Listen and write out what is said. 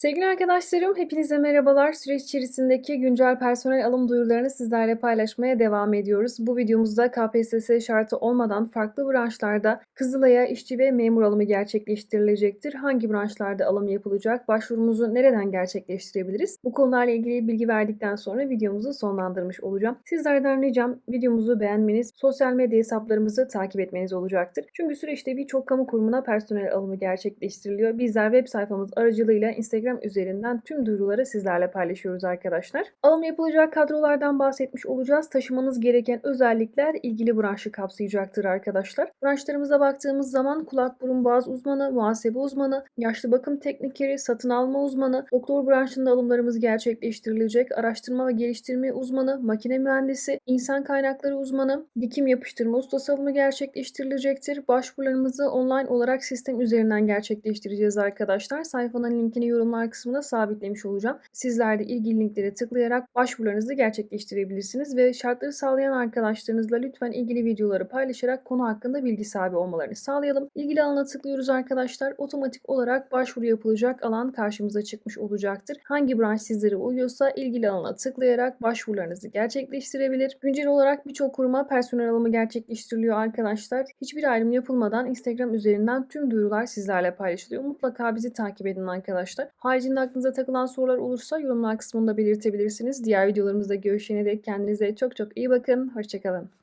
Sevgili arkadaşlarım, hepinize merhabalar. Süreç içerisindeki güncel personel alım duyurularını sizlerle paylaşmaya devam ediyoruz. Bu videomuzda KPSS şartı olmadan farklı branşlarda Kızılay'a işçi ve memur alımı gerçekleştirilecektir. Hangi branşlarda alım yapılacak? Başvurumuzu nereden gerçekleştirebiliriz? Bu konularla ilgili bilgi verdikten sonra videomuzu sonlandırmış olacağım. Sizlerden ricam videomuzu beğenmeniz, sosyal medya hesaplarımızı takip etmeniz olacaktır. Çünkü süreçte birçok kamu kurumuna personel alımı gerçekleştiriliyor. Bizler web sayfamız aracılığıyla Instagram üzerinden tüm duyuruları sizlerle paylaşıyoruz arkadaşlar. Alım yapılacak kadrolardan bahsetmiş olacağız. Taşımanız gereken özellikler ilgili branşı kapsayacaktır arkadaşlar. Branşlarımıza baktığımız zaman kulak burun boğaz uzmanı, muhasebe uzmanı, yaşlı bakım teknikeri, satın alma uzmanı, doktor branşında alımlarımız gerçekleştirilecek, araştırma ve geliştirme uzmanı, makine mühendisi, insan kaynakları uzmanı, dikim yapıştırma ustası alımı gerçekleştirilecektir. Başvurularımızı online olarak sistem üzerinden gerçekleştireceğiz arkadaşlar. Sayfanın linkini yorumlar kısmına sabitlemiş olacağım. Sizler de ilgili linklere tıklayarak başvurularınızı gerçekleştirebilirsiniz ve şartları sağlayan arkadaşlarınızla lütfen ilgili videoları paylaşarak konu hakkında bilgi sahibi olmalarını sağlayalım. İlgili alana tıklıyoruz arkadaşlar. Otomatik olarak başvuru yapılacak alan karşımıza çıkmış olacaktır. Hangi branş sizlere uyuyorsa ilgili alana tıklayarak başvurularınızı gerçekleştirebilir. Güncel olarak birçok kuruma personel alımı gerçekleştiriliyor arkadaşlar. Hiçbir ayrım yapılmadan Instagram üzerinden tüm duyurular sizlerle paylaşılıyor. Mutlaka bizi takip edin arkadaşlar. Haricinde aklınıza takılan sorular olursa yorumlar kısmında belirtebilirsiniz. Diğer videolarımızda görüşene dek kendinize çok çok iyi bakın. Hoşçakalın.